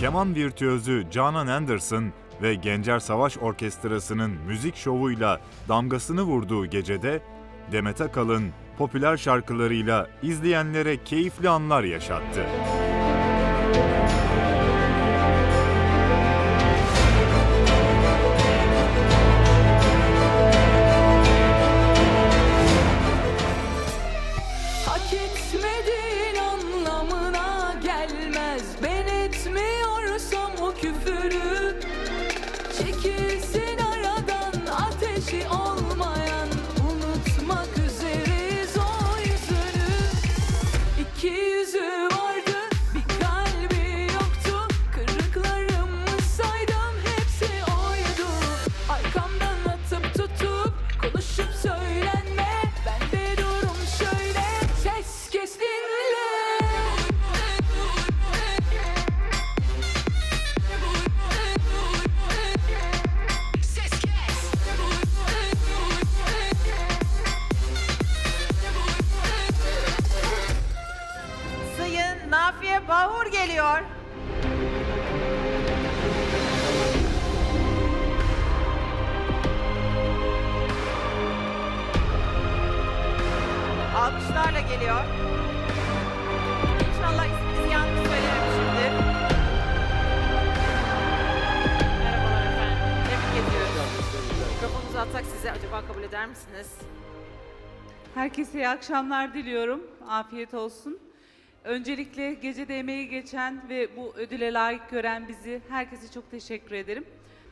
keman virtüözü Canan Anderson ve Gencer Savaş Orkestrası'nın müzik şovuyla damgasını vurduğu gecede Demet Akalın popüler şarkılarıyla izleyenlere keyifli anlar yaşattı. Hak etmediğin anlamına gelmez Ben Çekilsin Nafiye Bahur geliyor. Alkışlarla geliyor. İnşallah isminizi yanlış söylememişimdir. Merhabalar efendim. Tebrik ediyoruz. Mikrofonunuzu atsak size acaba kabul eder misiniz? Herkese iyi akşamlar diliyorum. Afiyet olsun. Öncelikle gecede emeği geçen ve bu ödüle layık gören bizi herkese çok teşekkür ederim.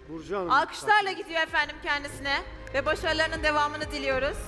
Burcu Hanım. Alkışlarla gidiyor efendim kendisine ve başarılarının devamını diliyoruz.